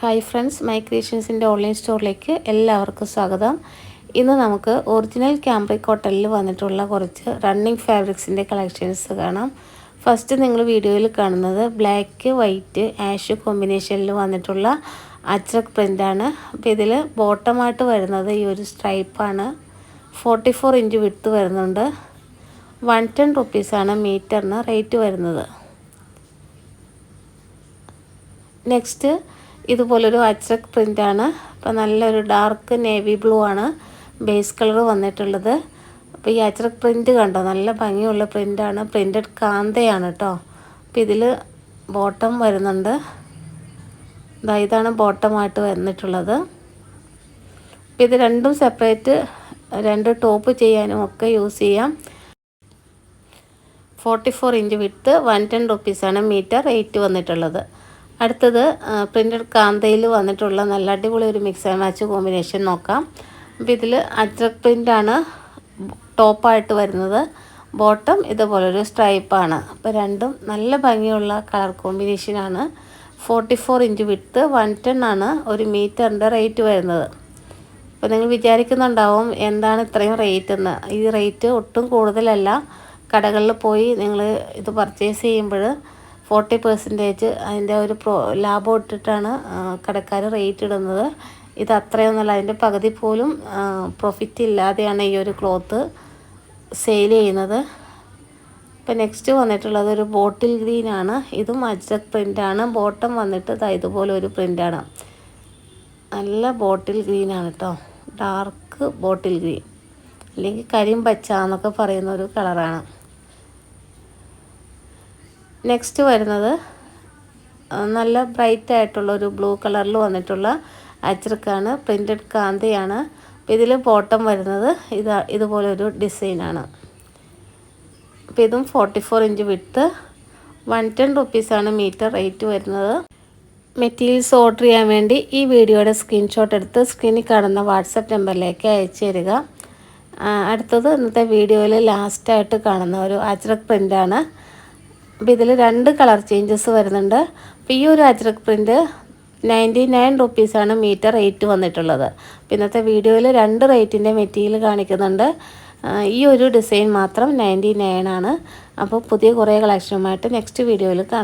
Hi friends my ക്രിയേഷൻസിന്റെ online സ്റ്റോറിലേക്ക് എല്ലാവർക്കും സ്വാഗതം. ഇന്ന് നമുക്ക് ഒറിജിനൽ ക്യാമ്പ്രി കോട്ടണിൽ വന്നിട്ടുള്ള കുറച്ച് റണ്ണിങ് ഫാബ്രിക്സിന്റെ കളക്ഷൻസ് കാണാം. ഫസ്റ്റ് നിങ്ങൾ വീഡിയോയിൽ കാണുന്നത് ബ്ലാക്ക് വൈറ്റ് ആഷ് കോമ്പിനേഷനിൽ വന്നിട്ടുള്ള അച്രക് പ്രിന്റാണ് അപ്പോൾ ഇതിൽ ബോട്ടമായിട്ട് വരുന്നത് ഈ ഒരു സ്ട്രൈപ്പാണ് ഫോർട്ടി ഫോർ ഇഞ്ച് വിട്ട് വരുന്നുണ്ട്. വൺ ടെൻ റുപ്പീസാണ് മീറ്ററിന് റേറ്റ് വരുന്നത്. നെക്സ്റ്റ് ഇതുപോലൊരു അച്ചക് പ്രിന്റാണ് അപ്പോൾ നല്ലൊരു ഡാർക്ക് നേവി ബ്ലൂ ആണ് ബേസ് കളർ വന്നിട്ടുള്ളത്. അപ്പോൾ ഈ അച്ചക് പ്രിന്റ് കണ്ടോ? നല്ല ഭംഗിയുള്ള പ്രിന്റാണ് പ്രിന്റഡ് കാന്തയാണ് കേട്ടോ അപ്പോൾ ഇതിൽ ബോട്ടം വരുന്നുണ്ട്. ഇതാ ഇതാണ് ബോട്ടമായിട്ട് വന്നിട്ടുള്ളത്. അപ്പോൾ ഇത് രണ്ടും സെപ്പറേറ്റ് രണ്ട് ടോപ്പ് ചെയ്യാനും ഒക്കെ യൂസ് ചെയ്യാം. Forty four inch width one ten റുപ്പീസാണ് മീറ്റർ റേറ്റ് വന്നിട്ടുള്ളത്. അടുത്തത് പ്രിന്റഡ് കാന്തയിൽ വന്നിട്ടുള്ള നല്ല അടിപൊളി ഒരു മിക്സ് ആൻഡ് മാച്ച് കോമ്പിനേഷൻ നോക്കാം. അപ്പോൾ ഇതിൽ അജ്രക് പ്രിന്റാണ് ടോപ്പായിട്ട് വരുന്നത്. ബോട്ടം ഇതുപോലൊരു സ്ട്രൈപ്പാണ് അപ്പോൾ രണ്ടും നല്ല ഭംഗിയുള്ള കളർ കോമ്പിനേഷനാണ് forty four inch width one ten ആണ് ഒരു മീറ്ററിന്റെ റേറ്റ് വരുന്നത്. അപ്പോൾ നിങ്ങൾ വിചാരിക്കുന്നുണ്ടാവും എന്താണ് ഇത്രയും റേറ്റ് എന്ന്. ഈ റേറ്റ് ഒട്ടും കൂടുതലല്ല. കടകളിൽ പോയി നിങ്ങൾ ഇത് പർച്ചേസ് ചെയ്യുമ്പോൾ ഫോർട്ടി പെർസെന്റേജ് അതിന്റെ ഒരു പ്രോ ലാഭം ഇട്ടിട്ടാണ് കടക്കാർ റേറ്റ് ഇടുന്നത്. ഇത് അത്രയൊന്നുമല്ല അതിന്റെ പകുതി പോലും പ്രോഫിറ്റ് ഇല്ലാതെയാണ് ഈ ഒരു ക്ലോത്ത് സെയിൽ ചെയ്യുന്നത്. ഇപ്പം നെക്സ്റ്റ് വന്നിട്ടുള്ളത് ഒരു ബോട്ടിൽ ഗ്രീനാണ് ഇതും അജ്രക് പ്രിന്റാണ് ബോട്ടം വന്നിട്ട് ഇതുപോലെ ഒരു പ്രിന്റാണ് നല്ല ബോട്ടിൽ ഗ്രീനാണ് കേട്ടോ ഡാർക്ക് ബോട്ടിൽ ഗ്രീൻ. അല്ലെങ്കിൽ കരിമ്പച്ച എന്നൊക്കെ പറയുന്ന ഒരു കളറാണ്. നെക്സ്റ്റ് വരുന്നത് നല്ല ബ്രൈറ്റ് ആയിട്ടുള്ള ഒരു ബ്ലൂ കളറിൽ വന്നിട്ടുള്ള അച്ചർക്കാണ് പ്രിന്റഡ് കാന്തയാണ്. അപ്പോൾ ഇതിൽ ബോട്ടം വരുന്നത് ഇത് ഇതുപോലെ ഒരു ഡിസൈനാണ് അപ്പോൾ ഇതും forty four inch width one ten റുപ്പീസാണ് മീറ്റർ റേറ്റ് വരുന്നത്. മെറ്റീരിയൽസ് ഓർഡർ ചെയ്യാൻ വേണ്ടി ഈ വീഡിയോയുടെ സ്ക്രീൻഷോട്ട് എടുത്ത് സ്ക്രീനിൽ കാണുന്ന വാട്സപ്പ് നമ്പറിലേക്ക് അയച്ചു തരിക. അടുത്തത് ഇന്നത്തെ വീഡിയോയിൽ ലാസ്റ്റായിട്ട് കാണുന്ന ഒരു അജ്രക് പ്രിന്റാണ് അപ്പോൾ ഇതിൽ രണ്ട് കളർ ചേഞ്ചസ് വരുന്നുണ്ട്. അപ്പോൾ ഈ ഒരു അജ്രക് പ്രിന്റ് നയന്റി നയൻ റുപ്പീസാണ് മീറ്റർ റേറ്റ് വന്നിട്ടുള്ളത്. ഇന്നത്തെ വീഡിയോയിൽ രണ്ട് റേറ്റിന്റെ മെറ്റീരിയൽ കാണിക്കുന്നുണ്ട്. ഈ ഒരു ഡിസൈൻ മാത്രം നയന്റി നയൻ ആണ്. അപ്പോൾ പുതിയ കുറേ കളക്ഷനുമായിട്ട് നെക്സ്റ്റ് വീഡിയോയിൽ കാണാം.